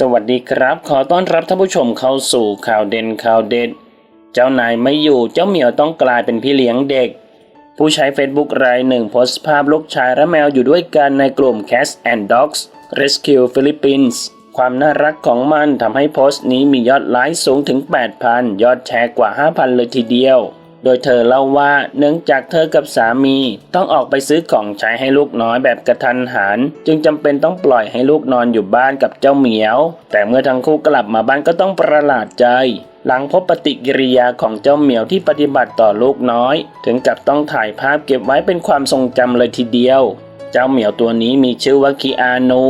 สวัสดีครับ ขอต้อนรับท่านผู้ชมเข้าสู่ข่าวเด่นข่าวเด็ด เจ้านายไม่อยู่เจ้าเหมียวต้องกลายเป็นพี่เลี้ยงเด็ก ผู้ใช้ Facebook รายหนึ่งโพสต์ภาพลูกชายและแมวอยู่ด้วยกันในกลุ่ม Cats and Dogs Rescue Philippines ความน่ารักของมันทำให้โพสต์นี้มียอดไลค์สูงถึง 8,000 ยอดแชร์กว่า 5,000 เลยทีเดียว โดยเธอเล่าว่าเนื่องจากเธอกับสามี ต้องออกไปซื้อของใช้ให้ลูกน้อยแบบกระทันหัน จึงจำเป็นต้องปล่อยให้ลูกนอนอยู่บ้านกับเจ้าเหมียว แต่เมื่อทั้งคู่กลับมาบ้านก็ต้องประหลาดใจ หลังพบปฏิกิริยาของเจ้าเหมียวที่ปฏิบัติต่อลูกน้อย ถึงกับต้องถ่ายภาพเก็บไว้เป็นความทรงจำเลยทีเดียว จ้าเหมียวตัวนี้มีชื่อว่าคีอานู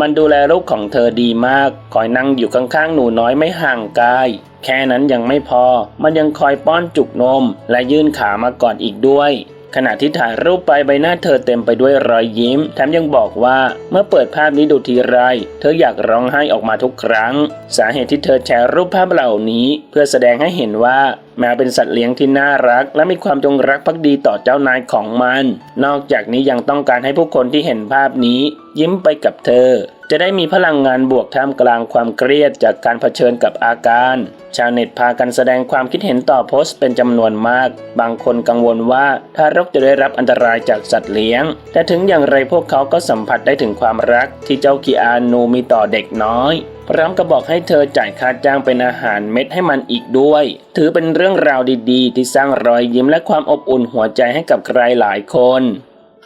มันดูแลลูกของเธอดีมาก คอยนั่งอยู่ข้างๆหนูน้อยไม่ห่างกาย แค่นั้นยังไม่พอ มันยังคอยป้อนจุกนม และยื่นขามากอดอีกด้วย ขณะที่ถ่ายรูปไปใบหน้าเธอเต็มไปด้วยรอยยิ้ม แถมยังบอกว่าเมื่อเปิดภาพนี้ดูทีไร เธออยากร้องไห้ออกมาทุกครั้ง สาเหตุที่เธอแชร์รูปภาพเหล่านี้ เพื่อแสดงให้เห็นว่าแมวเป็นสัตว์เลี้ยงที่น่ารัก และมีความจงรักภักดีต่อเจ้านายของมัน นอกจากนี้ยังต้องการให้ผู้คนที่เห็นภาพนี้ ยิ้มไปกับเธอ จะได้มีพลังงานบวกท่ามกลางความเครียดจากการเผชิญกับอาการ ชาวเน็ตพากันแสดงความคิดเห็นต่อโพสต์เป็นจำนวนมาก บางคนกังวลว่าทารกจะได้รับอันตรายจากสัตว์เลี้ยง แต่ถึงอย่างไรพวกเขาก็สัมผัสได้ถึงความรักที่เจ้ากีอานูมีต่อเด็กน้อยพร้อมกับบอกให้เธอจ่ายค่าจ้างเป็นอาหารเม็ดให้มันอีกด้วย ถือเป็นเรื่องราวดีๆ ที่สร้างรอยยิ้มและความอบอุ่นหัวใจให้กับใครหลายคน